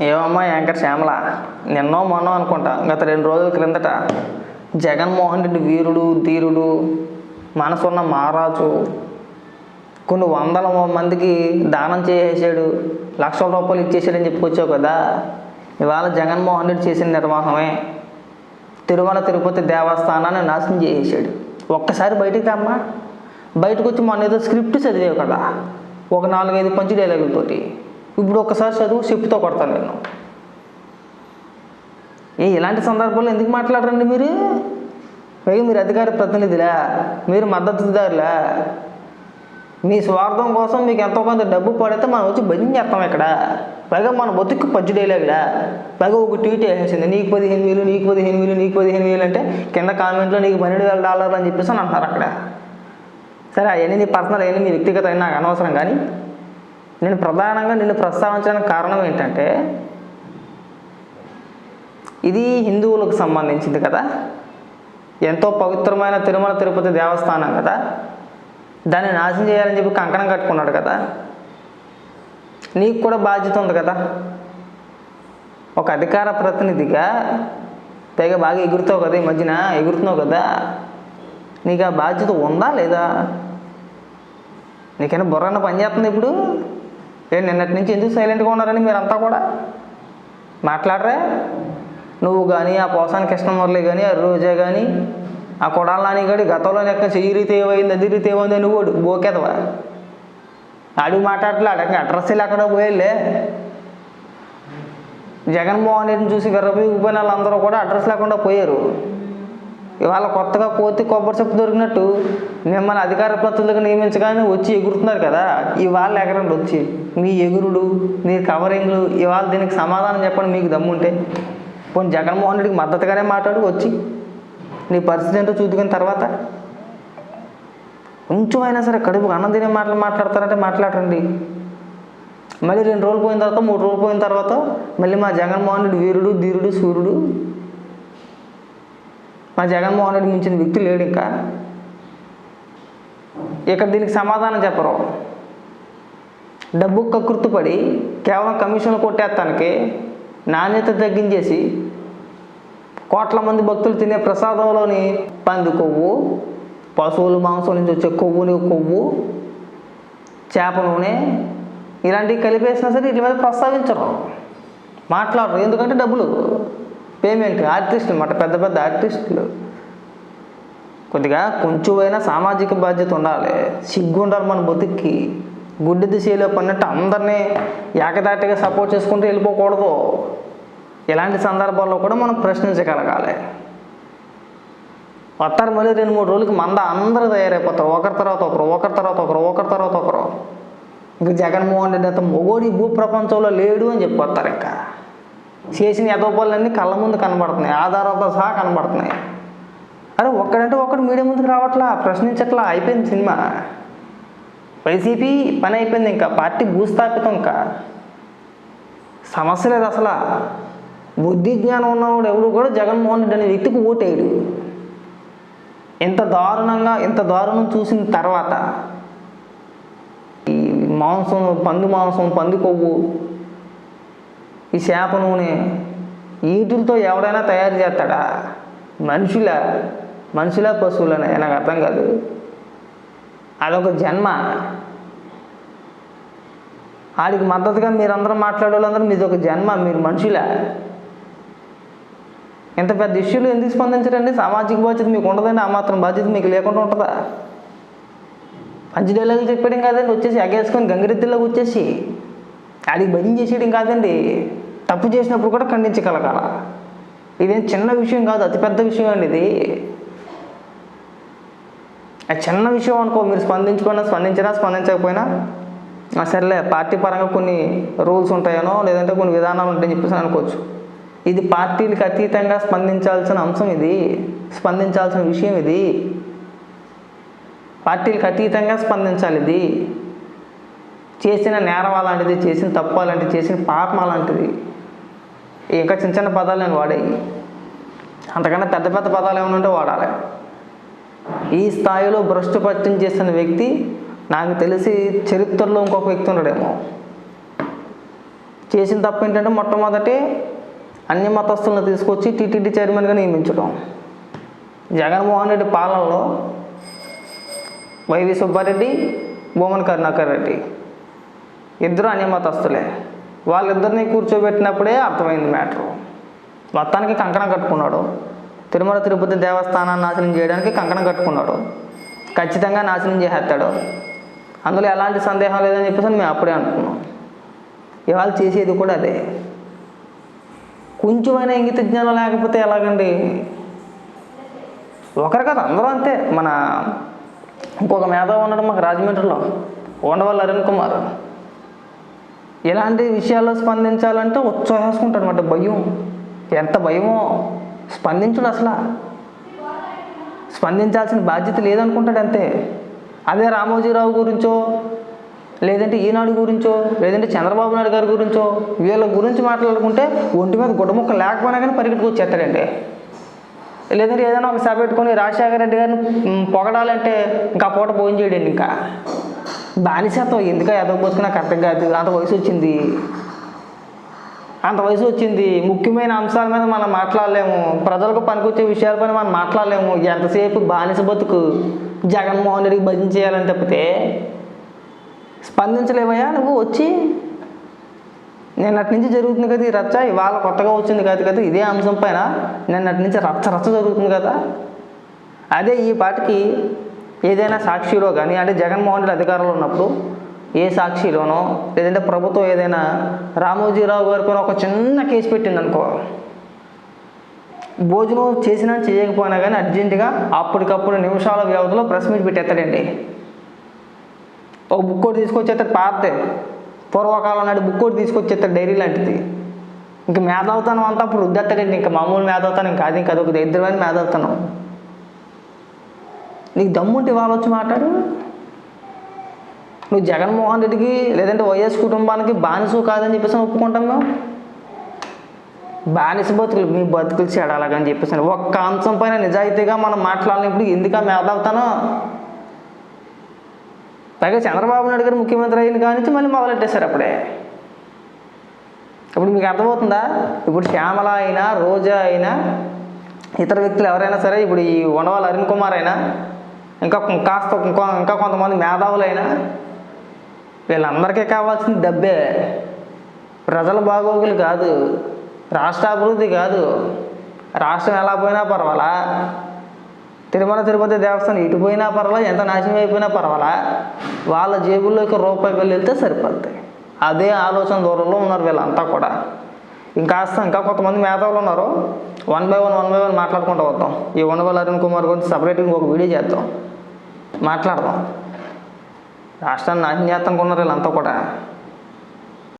ఏమమ్మా యాంకర్ శ్యామల? నిన్నో మొన్నో అనుకుంటా గత రెండు రోజుల క్రిందట జగన్మోహన్ రెడ్డి వీరుడు ధీరుడు మనసున్న మహారాజు కొన్ని వందల మందికి దానం చేసేసాడు లక్షల రూపాయలు ఇచ్చేసాడని చెప్పుకొచ్చావు కదా? ఇవాళ జగన్మోహన్ రెడ్డి చేసిన నిర్వాహమే. తిరుమల తిరుపతి దేవస్థానాన్ని నాశనం చేసేసాడు. ఒక్కసారి బయటికి రమ్మా. బయటకు వచ్చి మొన్న ఏదో స్క్రిప్ట్ చదివావు కదా? ఒక నాలుగైదు పంచి డైలాగులతోటి. ఇప్పుడు ఒకసారి చదువు చెప్పుతో కొడతాను నేను. ఏ ఇలాంటి సందర్భాల్లో ఎందుకు మాట్లాడరండి మీరు? పైగా మీరు అధికార ప్రతినిధిలా? మీరు మద్దతుదారులా? మీ స్వార్థం కోసం మీకు ఎంతో కొంత డబ్బు పడితే మనం వచ్చి భజన చేస్తాం ఇక్కడ. పైగా మన బతుకు పచ్చి డైలాగులా పైగా ఒక ట్వీట్ వేసేసింది నీకు పదిహేను వేలు నీకు పదిహేను వేలు నీకు పదిహేను వేలు అంటే కింద కామెంట్లో నీకు పన్నెండు వేల డాలర్లు అని చెప్పేసి అని అంటారు అక్కడ. సరే అవన్నీ నీ పర్సనల్ అవన్నీ నీ వ్యక్తిగత అయినా నాకు అనవసరం కానీ నేను ప్రధానంగా నిన్ను ప్రస్తావించడానికి కారణం ఏంటంటే ఇది హిందువులకు సంబంధించింది కదా. ఎంతో పవిత్రమైన తిరుమల తిరుపతి దేవస్థానం కదా. దాన్ని నాశనం చేయాలని చెప్పి కంకణం కట్టుకున్నాడు కదా. నీకు కూడా బాధ్యత ఉంది కదా. ఒక అధికార ప్రతినిధిగా పైగా బాగా ఎగురుతావు కదా ఈ మధ్యన ఎగురుతున్నావు కదా. నీకు ఆ బాధ్యత ఉందా లేదా? నీకైనా బుర్రన్న పని చేస్తుంది ఇప్పుడు? నేను నిన్నటి నుంచి ఎందుకు సైలెంట్గా ఉన్నారని మీరంతా కూడా? మాట్లాడరే? నువ్వు కానీ ఆ పోసాని కృష్ణమురళి కానీ ఆ రోజా కానీ ఆ కొడాలని కానీ గతంలో లెక్క చెయ్యి రీతి ఏమైంది అది రీతి ఏమైంది అని కూడా బోకేదవా? అడిగి మాట్లాడలే అడగ అడ్రస్ ఎక్కడ పోయేలే జగన్మోహన్ రెడ్డిని చూసి గర్రపోయిపోయిన వాళ్ళందరూ కూడా అడ్రస్ లేకుండా పోయారు. ఇవాళ కొత్తగా కోతి కొబ్బరి చెప్పు దొరికినట్టు మిమ్మల్ని అధికార ప్రతినిధులుగా నియమించగానే వచ్చి ఎగురుతున్నారు కదా. ఇవాళ ఎగరండి వచ్చి మీ ఎగురుడు మీ కవరింగ్లు ఇవాళ దీనికి సమాధానం చెప్పండి మీకు దమ్ముంటే. పోనీ జగన్మోహన్ రెడ్డికి మద్దతుగానే మాట్లాడు వచ్చి. నీ పరిస్థితి ఏంటో చూసుకున్న తర్వాత. కొంచెం అయినా సరే కడుపు అన్నం తినే మాటలు మాట్లాడతారంటే మాట్లాడండి. మళ్ళీ రెండు రోజులు పోయిన తర్వాత మూడు రోజులు పోయిన తర్వాత మళ్ళీ మా జగన్మోహన్ రెడ్డి వీరుడు ధీరుడు సూర్యుడు మా జగన్మోహన్ రెడ్డి మించిన వ్యక్తి లేడు ఇంకా. ఇక్కడ దీనికి సమాధానం చెప్పరు. డబ్బు కకృతుపడి కేవలం కమిషన్లు కొట్టేస్తానికి నాణ్యత తగ్గించేసి కోట్ల మంది భక్తులు తినే ప్రసాదంలోని పంది కొవ్వు పశువుల మాంసం నుంచి వచ్చే కొవ్వుని కొవ్వు చేప నూనె ఇలాంటివి కలిపేసినా సరే వీటి మీద ప్రస్తావించరు. మాట్లాడరు. ఎందుకంటే డబ్బులు. పేమెంట్ ఆర్టిస్టులు మాట పెద్ద పెద్ద ఆర్టిస్టులు. కొద్దిగా కొంచెమైనా సామాజిక బాధ్యత ఉండాలి. సిగ్గు ఉండాలి మన బతుక్కి. గుడ్డి దిశలో పడినట్టు అందరినీ ఏకదాటిగా సపోర్ట్ చేసుకుంటూ వెళ్ళిపోకూడదు. ఇలాంటి సందర్భాల్లో కూడా మనం ప్రశ్నించగలగాలి. వస్తారు మళ్ళీ రెండు మూడు రోజులకి మంద అందరూ తయారైపోతారు. ఒకరి తర్వాత ఒకరు ఒకరి తర్వాత ఒకరు ఒకరి తర్వాత ఒకరు. ఇంక జగన్మోహన్ రెడ్డి అంత మొగోడి భూ ప్రపంచంలో లేడు అని చెప్పొస్తారు ఇంకా. చేసిన యథోపాలన్నీ కళ్ళ ముందు కనబడుతున్నాయి ఆధారాలతో సహా కనబడుతున్నాయి. అరే ఒక్కడంటే ఒక్కడు మీడియా ముందుకు రావట్లా? ప్రశ్నించట్లా? అయిపోయింది సినిమా. వైసీపీ పని అయిపోయింది ఇంకా పార్టీ భూస్థాపితం ఇంకా. సమస్య లేదు అసలు. బుద్ధి జ్ఞానం ఉన్నవాడు ఎవడు కూడా జగన్మోహన్ రెడ్డి అనే వ్యక్తికి ఓటేయడు. ఇంత దారుణంగా ఇంత దారుణం చూసిన తర్వాత ఈ మాంసం పంది మాంసం పంది కొవ్వు ఈ చేప నూనె ఈటులతో ఎవడైనా తయారు చేస్తాడా? మనుషుల? మనుషుల పశువులనే? నాకు అర్థం కాదు. అదొక జన్మ. ఆడికి మద్దతుగా మీరందరూ మాట్లాడే వాళ్ళందరూ మీది ఒక జన్మ మీరు మనుషులా? ఇంత పెద్ద ఇష్యూలు ఎందుకు స్పందించరండి? సామాజిక బాధ్యత మీకు ఉండదండి ఆ మాత్రం బాధ్యత మీకు లేకుండా ఉంటుందా? పంచి డైలాగులు చెప్పడం కాదండి వచ్చేసి ఎగేసుకొని గంగిరెద్దులోకి వచ్చేసి అది భయం చేసేయడం కాదండి. తప్పు చేసినప్పుడు కూడా ఖండించగలగాల. ఇదేం చిన్న విషయం కాదు అతిపెద్ద విషయం అండి ఇది. ఆ చిన్న విషయం అనుకో మీరు స్పందించుకున్నా స్పందించినా స్పందించకపోయినా సరేలే సర్లే పార్టీ పరంగా కొన్ని రూల్స్ ఉంటాయనో లేదంటే కొన్ని విధానాలు ఉంటాయని చెప్పేసి అనుకోవచ్చు. ఇది పార్టీలకు అతీతంగా స్పందించాల్సిన అంశం ఇది. స్పందించాల్సిన విషయం ఇది. పార్టీలకు అతీతంగా స్పందించాలి ఇది. చేసిన నేరం అలాంటిది చేసిన తప్పు అలాంటిది చేసిన పాపం అలాంటిది ఇంకా చిన్న చిన్న పదాలు నేను వాడేవి అంతకన్నా పెద్ద పెద్ద పదాలు ఏమైనా ఉంటే వాడాలి. ఈ స్థాయిలో భ్రష్టు పత్యం చేసిన వ్యక్తి నాకు తెలిసి చరిత్రలో ఇంకొక వ్యక్తి ఉండడేమో చేసిన తప్పు ఏంటంటే మొట్టమొదటి అన్ని మతస్థులను తీసుకొచ్చి టీటీడీ చైర్మన్గా నియమించడం. జగన్మోహన్ రెడ్డి పాలనలో వైవి సుబ్బారెడ్డి భూమన్ కరుణాకర్ రెడ్డి. ఇద్దరు అన్ని వాళ్ళిద్దరిని కూర్చోబెట్టినప్పుడే అర్థమైంది మ్యాటరు. మొత్తానికి కంకణం కట్టుకున్నాడు. తిరుమల తిరుపతి దేవస్థానాన్ని నాశనం చేయడానికి కంకణం కట్టుకున్నాడు. ఖచ్చితంగా నాశనం చేసేస్తాడు. అందులో ఎలాంటి సందేహం లేదని చెప్పేసి మేము అప్పుడే అనుకున్నాం. ఇవాళ చేసేది కూడా అదే. కొంచెమైనా ఇంగిత జ్ఞానం లేకపోతే ఎలాగండి? ఒకరు కదా అందరూ అంతే. మన ఇంకొక మేధావి ఉన్నాడు మాకు రాజమండ్రిలో. ఉండవల్లి అరుణ్ కుమార్. ఎలాంటి విషయాల్లో స్పందించాలంటే ఉత్సాహేసుకుంటాడు అనమాట భయం. ఎంత భయమో. స్పందించుడు అసలు. స్పందించాల్సిన బాధ్యత లేదనుకుంటాడు అంతే. అదే రామోజీరావు గురించో లేదంటే ఈనాడు గురించో లేదంటే చంద్రబాబు నాయుడు గారి గురించో వీళ్ళ గురించి మాట్లాడుకుంటే ఒంటి మీద గుడ్డముక్క లేకపోయినా కానీ పరిగెట్టుకొచ్చేస్తాడండి లేదంటే ఏదైనా ఒక సభ పెట్టుకొని రాజశేఖర రెడ్డి గారిని పొగడాలంటే ఇంకా పూట భోజనం చేయడండి ఇంకా. బానిసత్వం ఎందుక ఎదగబోతుకు నాకు అర్థం కాదు. అంత వయసు వచ్చింది. అంత వయసు వచ్చింది. ముఖ్యమైన అంశాల మీద మనం మాట్లాడలేము. ప్రజలకు పనికొచ్చే విషయాలపైన మనం మాట్లాడలేము. ఎంతసేపు బానిస బతుకు జగన్మోహన్ రెడ్డికి భజన చేయాలని తప్పితే స్పందించలేవయ్యా నువ్వు? వచ్చి. నిన్నటి నుంచి జరుగుతుంది కదా ఈ రచ్చ. ఇవాళ కొత్తగా వచ్చింది కాదు కదా ఇదే అంశం పైన. నిన్నటి నుంచి రచ్చ రచ్చ జరుగుతుంది కదా. అదే ఈ పాటికి ఏదైనా సాక్షిలో కానీ అంటే జగన్మోహన్ రెడ్డి అధికారంలో ఉన్నప్పుడు ఏ సాక్షిలోనో లేదంటే ప్రభుత్వం ఏదైనా రామోజీరావు గారికి ఒక చిన్న కేసు పెట్టింది అనుకో భోజనం చేసినా చేయకపోయినా కానీ అర్జెంటుగా అప్పటికప్పుడు నిమిషాల వ్యవధిలో ప్రెస్ మీట్ పెట్టేస్తాడండి. ఒక బుక్ ఒకటి తీసుకొచ్చేస్తాడు పాతే పూర్వకాలం నాడు బుక్ ఒకటి తీసుకొచ్చేస్తాడు డైరీ లాంటిది. ఇంకా మేధావుతానం అంతా అప్పుడు రుద్దెత్తాడండి ఇంకా మామూలు మేధావుతానం కాదు. ఇంకా అదొక దరిద్రమైన మేధావుతానం. నీకు దమ్ముంటే వాళ్ళు వచ్చి మాట్లాడు. నువ్వు జగన్మోహన్ రెడ్డికి లేదంటే వైఎస్ కుటుంబానికి బానిసు కాదని చెప్పేసి ఒప్పుకుంటాం మేము. బానిస బతుకులు మీ బతుకులు చెడాలని చెప్పేసి ఒక్క అంశం పైన నిజాయితీగా మనం మాట్లాడినప్పుడు ఎందుకు ఆ మేధావుతానో? పైగా చంద్రబాబు నాయుడు గారు ముఖ్యమంత్రి అయిన కానించి మళ్ళీ మొదలెట్టేశారు అప్పుడే. ఇప్పుడు మీకు అర్థమవుతుందా? ఇప్పుడు శ్యామల అయినా రోజా అయినా ఇతర వ్యక్తులు ఎవరైనా సరే ఇప్పుడు ఈ ఉండవాళ్ళ అరుణ్ కుమార్ అయినా ఇంకా కాస్త ఇంకో ఇంకా కొంతమంది మేధావులైనా వీళ్ళందరికీ కావాల్సింది డబ్బే. ప్రజల బాగోగులు కాదు. రాష్ట్ర అభివృద్ధి కాదు. రాష్ట్రం ఎలా పోయినా పర్వాలా? తిరుమల తిరుపతి దేవస్థానం ఇటు పోయినా పర్వాలా? ఎంత నాశనం అయిపోయినా పర్వాలా? వాళ్ళ జేబుల్లోకి రూపాయి బిల్లు వెళ్తే సరిపోతాయి. అదే ఆలోచన దూరంలో ఉన్నారు వీళ్ళంతా కూడా. ఇంకాస్త ఇంకా కొంతమంది మేధావులు ఉన్నారు. One by one one by one మాట్లాడుకుంటూ వద్దాం. ఈ ఉండవల్లి అరుణ్ కుమార్ గురించి సపరేట్గా ఒక వీడియో చేద్దాం. మాట్లాడదాం. రాష్ట్రాన్ని నాశనం చేస్తానుకున్నారు వీళ్ళంతా కూడా.